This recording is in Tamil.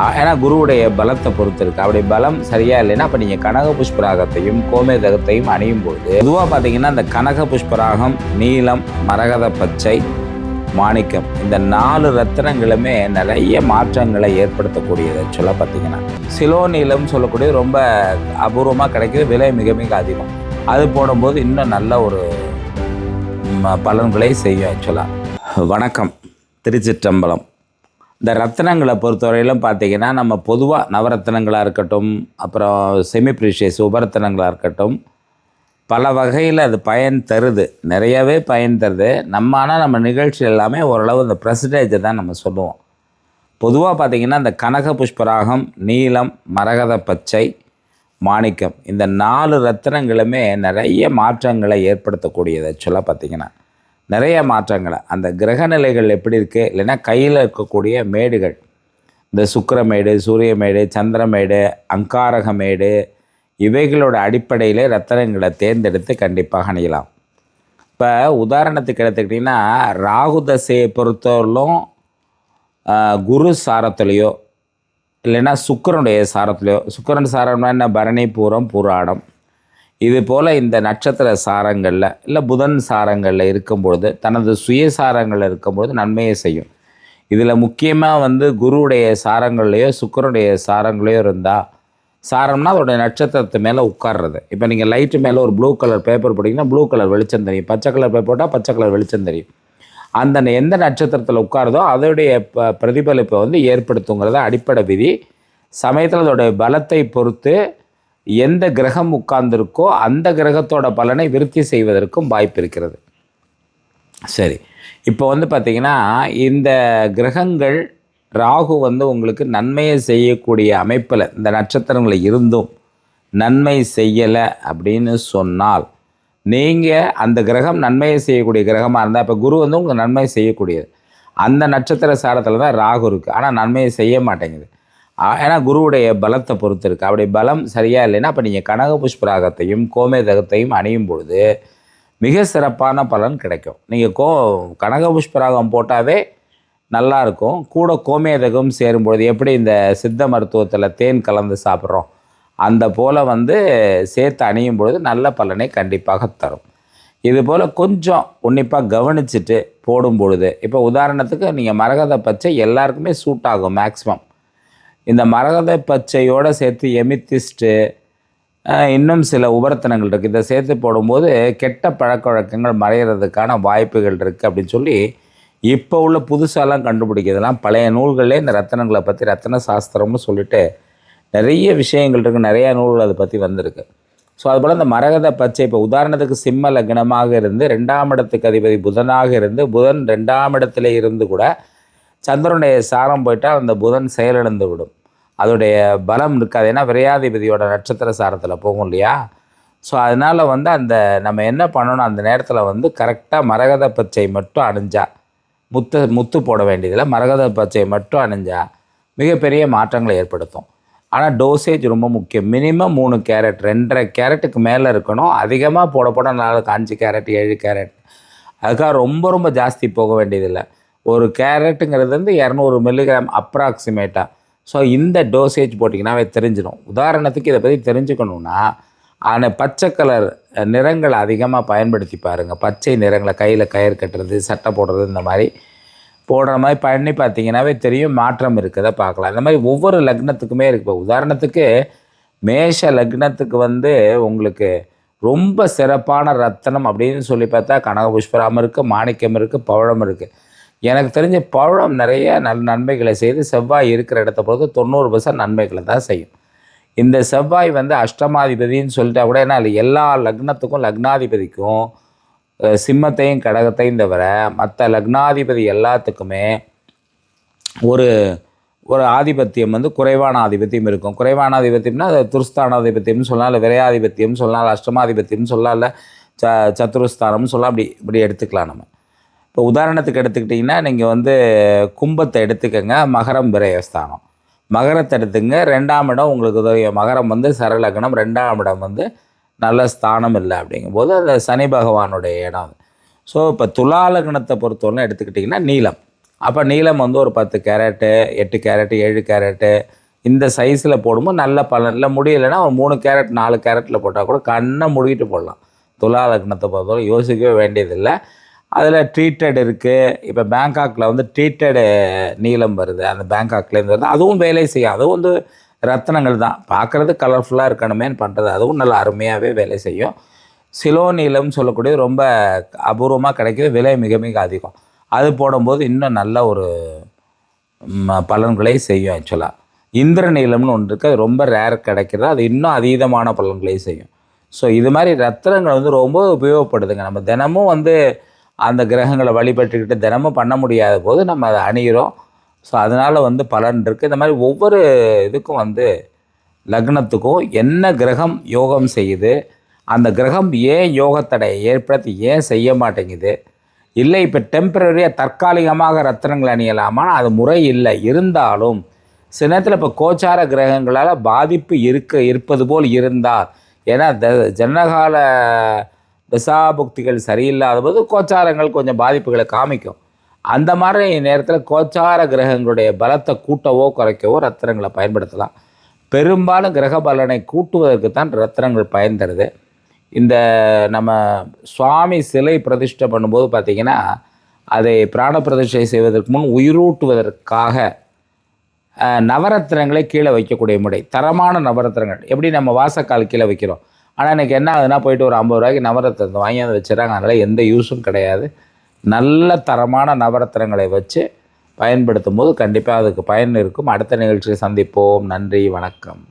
ஏன்னா குருவுடைய பலத்தை பொறுத்து இருக்கு அப்படி பலம் சரியா இல்லைன்னா அப்போ நீங்கள் கனக புஷ்பராகத்தையும் கோமேதகத்தையும் அணியும் பொழுது பொதுவாக பார்த்தீங்கன்னா இந்த கனக புஷ்பராகம் நீலம் மரகத பச்சை மாணிக்கம் இந்த நாலு ரத்தனங்களுமே நிறைய மாற்றங்களை ஏற்படுத்தக்கூடியது. ஆக்சுவலாக பார்த்தீங்கன்னா சிலோ நீளம் சொல்லக்கூடிய ரொம்ப அபூர்வமாக கிடைக்கிது விலை மிக மிக அதிகம். அது போடும்போது இன்னும் நல்ல ஒரு பலன்களை செய்யும் ஆக்சுவலாக வணக்கம். திருச்சிற்றம்பலம். இந்த ரத்தினங்களை பொறுத்தவரையிலும் பார்த்தீங்கன்னா நம்ம பொதுவாக நவரத்தினங்களாக இருக்கட்டும் அப்புறம் செமி ப்ரீஷியஸ் இருக்கட்டும் பல வகையில் அது பயன் தருது. நிறையவே பயன் தருது. நம்ம ஆனால் நம்ம நிகழ்ச்சி எல்லாமே ஓரளவு இந்த பர்சன்டேஜை தான் நம்ம சொல்லுவோம். பொதுவாக பார்த்திங்கன்னா இந்த கனக புஷ்பராகம் நீலம் மரகத பச்சை மாணிக்கம் இந்த நாலு ரத்னங்களுமே நிறைய மாற்றங்களை ஏற்படுத்தக்கூடியது ஆக்சுவலாக பார்த்திங்கன்னா நிறைய மாற்றங்களை. அந்த கிரக நிலைகள் எப்படி இருக்குது இல்லைன்னா கையில் இருக்கக்கூடிய மேடுகள். இந்த சுக்கிரமேடு சூரியமேடு சந்திரமேடு அங்காரகமேடு இவைகளோட அடிப்படையிலே ரத்தனங்களை தேர்ந்தெடுத்து கண்டிப்பாக அணியலாம். இப்போ உதாரணத்துக்கு எடுத்துக்கிட்டிங்கன்னா ராகு தசையை பொறுத்தவரையிலும் குரு சாரத்துலேயோ இல்லைன்னா சுக்கிரனுடைய சாரத்துலேயோ சுக்கரன் சாரம்னா என்ன? பரணி பூரம் புராணம். இது போல் இந்த நட்சத்திர சாரங்களில் இல்லை புதன் சாரங்களில் இருக்கும்பொழுது தனது சுயசாரங்களில் இருக்கும்பொழுது நன்மையை செய்யும். இதில் முக்கியமாக வந்து குருவுடைய சாரங்கள்லையோ சுக்கரனுடைய சாரங்களையோ இருந்தால் சாரம்னா அதோடைய நட்சத்திரத்து மேலே உட்கார்றது. இப்போ நீங்கள் லைட்டு மேலே ஒரு ப்ளூ கலர் பேப்பர் போட்டிங்கன்னா ப்ளூ கலர் வெளிச்சம் தெரியும். பச்சை கலர் பேப்பர் போட்டால் பச்சை கலர் வெளிச்சம் தெரியும். அந்த ந- எந்த நட்சத்திரத்தில் உட்காருதோ அதோடைய ப பிரதிபலிப்பை வந்து ஏற்படுத்துங்கிறத அடிப்படை விதி. சமயத்தில் அதோடைய பலத்தை பொறுத்து எந்த கிரகம் உட்கார்ந்திருக்கோ அந்த கிரகத்தோட பலனை விருத்தி செய்வதற்கும் வாய்ப்பு இருக்கிறது. சரி இப்போ வந்து பார்த்தீங்கன்னா இந்த கிரகங்கள் ராகு வந்து உங்களுக்கு நன்மையை செய்யக்கூடிய அமைப்பில் இந்த நட்சத்திரங்களில் இருந்தும் நன்மை செய்யலை அப்படின்னு சொன்னால் நீங்கள் அந்த கிரகம் நன்மையை செய்யக்கூடிய கிரகமாக இருந்தால் இப்போ குரு வந்து உங்களுக்கு நன்மை செய்யக்கூடியது. அந்த நட்சத்திர சாரத்தில் தான் ராகு இருக்குது ஆனால் நன்மையை செய்ய மாட்டேங்குது. ஏன்னா குருவுடைய பலத்தை பொறுத்து இருக்குது அப்படி பலம் சரியாக இல்லைன்னா அப்போ நீங்கள் கனக புஷ்பராகத்தையும் கோமேதகத்தையும் அணியும் பொழுது மிக சிறப்பான பலன் கிடைக்கும். நீங்கள் கோ கனக புஷ்பராகம் போட்டாவே நல்லா இருக்கும். கூட கோமேதகம் சேரும்பொழுது எப்படி இந்த சித்த மருத்துவத்தில் தேன் கலந்து சாப்பிட்றோம் அந்த போல் வந்து சேர்த்து அணியும் பொழுது நல்ல பலனை கண்டிப்பாக தரும். இது போல் கொஞ்சம் உன்னிப்பாக கவனிச்சுட்டு போடும் பொழுது இப்போ உதாரணத்துக்கு நீங்கள் மரகத பச்சை எல்லாருக்குமே சூட் ஆகும் மேக்ஸிமம். இந்த மரகத பச்சையோடு சேர்த்து எமித்திஸ்ட்டு இன்னும் சில உபரத்தனங்கள் இருக்குது இதை சேர்த்து போடும்போது கெட்ட பழக்க வழக்கங்கள் மறையிறதுக்கான வாய்ப்புகள் இருக்குது அப்படின்னு சொல்லி இப்போ உள்ள புதுசாலாம் கண்டுபிடிக்கிறதுலாம் பழைய நூல்களே இந்த ரத்தனங்களை பற்றி ரத்தன சாஸ்திரம்னு சொல்லிட்டு நிறைய விஷயங்கள் இருக்குது நிறைய நூல்கள் அதை பற்றி வந்திருக்கு. ஸோ அதுபோல் இந்த மரகத பச்சை இப்போ உதாரணத்துக்கு சிம்ம லக்னமாக இருந்து ரெண்டாம் இடத்துக்கு அதிபதி புதனாக இருந்து புதன் ரெண்டாம் இடத்துல இருந்து கூட சந்திரனுடைய சாரம் போயிட்டால் அந்த புதன் செயலிழந்து விடும். அதோடைய பலம் இருக்காது. ஏன்னா விரையாதிபதியோட நட்சத்திர சாரத்தில் போகும் இல்லையா? ஸோ அதனால் வந்து அந்த நம்ம என்ன பண்ணணும்? அந்த நேரத்தில் வந்து கரெக்டாக மரகத பச்சை மட்டும் அணிஞ்சா முத்து முத்து போட வேண்டியதில்லை. மரகத பச்சை மட்டும் அணிஞ்சா மிகப்பெரிய மாற்றங்களை ஏற்படுத்தும். ஆனால் டோசேஜ் ரொம்ப முக்கியம். மினிமம் மூணு கேரட் ரெண்டரை கேரட்டுக்கு மேலே இருக்கணும். அதிகமாக போட போட நாளைக்கு அஞ்சு கேரட் ஏழு கேரட். அதுக்காக ரொம்ப ரொம்ப ஜாஸ்தி போக வேண்டியதில்லை. ஒரு கேரட்டுங்கிறது வந்து இரநூறு மில்லிகிராம் அப்ராக்சிமேட்டாக ஸோ இந்த டோசேஜ் போட்டிங்கன்னாவே தெரிஞ்சிடும். உதாரணத்துக்கு இதை பற்றி தெரிஞ்சுக்கணுன்னா ஆனால் பச்சை கலர் நிறங்களை அதிகமாக பயன்படுத்தி பாருங்கள் பச்சை நிறங்களை கையில் கயிறு கட்டுறது சட்டை போடுறது இந்த மாதிரி போடுற மாதிரி பண்ணி பார்த்தீங்கன்னாவே தெரியும் மாற்றம் இருக்கிறத பார்க்கலாம். இந்த மாதிரி ஒவ்வொரு லக்னத்துக்குமே இருக்குது இப்போ உதாரணத்துக்கு மேஷ லக்னத்துக்கு வந்து உங்களுக்கு ரொம்ப சிறப்பான ரத்தனம் அப்படின்னு சொல்லி பார்த்தா கனக புஷ்பராமம் இருக்குது மாணிக்கம் இருக்குது பவழம் இருக்குது எனக்கு தெரிஞ்ச பழம் நிறைய நல் நன்மைகளை செய்து செவ்வாய் இருக்கிற இடத்த பொறுத்து தொண்ணூறு பர்சன்ட் நன்மைகளை தான் செய்யும். இந்த செவ்வாய் வந்து அஷ்டமாதிபதின்னு சொல்லிட்டா கூட ஏன்னா எல்லா லக்னத்துக்கும் லக்னாதிபதிக்கும் சிம்மத்தையும் கடகத்தையும் தவிர மற்ற லக்னாதிபதி எல்லாத்துக்குமே ஒரு ஒரு ஆதிபத்தியம் வந்து குறைவான ஆதிபத்தியம் இருக்கும். குறைவான ஆதிபத்தியம்னா அது துருஸ்தானாதிபத்தியம்னு சொல்லலாம் இல்லை விரையாதிபத்தியம்னு சொல்லலாம் இல்லை அஷ்டமாதிபத்தியம்னு சொல்லலாம் இல்லை ச சத்துருஸ்தானம்னு சொல்லலாம் அப்படி இப்படி எடுத்துக்கலாம் நம்ம. இப்போ உதாரணத்துக்கு எடுத்துக்கிட்டிங்கன்னா நீங்கள் வந்து கும்பத்தை எடுத்துக்கங்க மகரம் விரயஸ்தானம் மகரத்தை எடுத்துங்க ரெண்டாம் இடம் உங்களுக்கு உதவிய மகரம் வந்து சரலக்னம் ரெண்டாம் இடம் வந்து நல்ல ஸ்தானம் இல்லை அப்படிங்கும்போது அது சனி பகவானுடைய இடம். ஸோ இப்போ துலா லக்னத்தை பொறுத்தவரை எடுத்துக்கிட்டிங்கன்னா நீலம் அப்போ நீளம் வந்து ஒரு பத்து கேரட்டு எட்டு கேரட்டு ஏழு கேரட்டு இந்த சைஸில் போடும்போது நல்ல பலன். இல்லை முடியலைன்னா ஒரு மூணு கேரட் நாலு கேரட்டில் போட்டால் கூட கண்ணை முடிக்கிட்டு போடலாம். துலா லக்னத்தை பொறுத்தவரை யோசிக்கவே வேண்டியதில்லை. அதில் ட்ரீட்டட் இருக்குது இப்போ பேங்காக்கில் வந்து ட்ரீட்டடு நீளம் வருது. அந்த பேங்காக்லேருந்து வருது. அதுவும் வேலை செய்யும். அதுவும் வந்து ரத்தினங்கள் தான். பார்க்குறது கலர்ஃபுல்லாக இருக்கணுமேன்னு பண்ணுறது அதுவும் நல்லா அருமையாகவே வேலை செய்யும். சிலோ நீளம்னு சொல்லக்கூடிய ரொம்ப அபூர்வமாக கிடைக்கிது விலை மிக மிக அதிகம். அது போடும்போது இன்னும் நல்ல ஒரு பலன்களை செய்யும் ஆக்சுவலாக இந்திர நீளம்னு ஒன்று இருக்குது அது ரொம்ப ரேர் கிடைக்கிறது. அது இன்னும் அதீதமான பலன்களை செய்யும். ஸோ இது மாதிரி ரத்தனங்கள் வந்து ரொம்ப உபயோகப்படுதுங்க. நம்ம தினமும் வந்து அந்த கிரகங்களை வழிபட்டுக்கிட்டு தினமும் பண்ண முடியாத போது நம்ம அதை அணிகிறோம் ஸோ அதனால் வந்து பலன் இருக்குது இந்த மாதிரி ஒவ்வொரு இதுக்கும் வந்து லக்னத்துக்கும் என்ன கிரகம் யோகம் செய்யுது அந்த கிரகம் ஏன் யோகத்தடையை ஏற்படுத்தி ஏன் செய்ய மாட்டேங்குது? இல்லை இப்போ டெம்பரரியாக தற்காலிகமாக ரத்தினங்கள் அணியலாமா? அது முறை இல்லை. இருந்தாலும் சில நேரத்தில் இப்போ கோச்சார கிரகங்களால் பாதிப்பு இருக்க இருப்பது போல் இருந்தால் ஏன்னா த ஜனகால தசாபுக்திகள் சரியில்லாத போது கோச்சாரங்கள் கொஞ்சம் பாதிப்புகளை காமிக்கும். அந்த மாதிரி நேரத்தில் கோச்சார கிரகங்களுடைய பலத்தை கூட்டவோ குறைக்கவோ ரத்தினங்களை பயன்படுத்தலாம். பெரும்பாலும் கிரக பலனை கூட்டுவதற்கு தான் ரத்தினங்கள் பயன் தருது இந்த நம்ம சுவாமி சிலை பிரதிஷ்டை பண்ணும்போது பார்த்திங்கன்னா அதை பிராண பிரதிஷ்டை செய்வதற்கு முன் உயிரூட்டுவதற்காக நவரத்தினங்களை கீழே வைக்கக்கூடிய முறை தரமான நவரத்தினங்கள். எப்படி நம்ம வாசக்கால் கீழே வைக்கிறோம்? ஆனால் எனக்கு என்ன ஆகுதுன்னா போயிட்டு ஒரு ஐம்பது ரூபாய்க்கு நவரத்தினத்தை வாங்கி அதை வச்சுறாங்க அதனால் எந்த யூஸும் கிடையாது. நல்ல தரமான நவரத்தினங்களை வச்சு பயன்படுத்தும் போது கண்டிப்பாக அதுக்கு பயன் இருக்கும். அடுத்த நிகழ்ச்சியை சந்திப்போம். நன்றி வணக்கம்.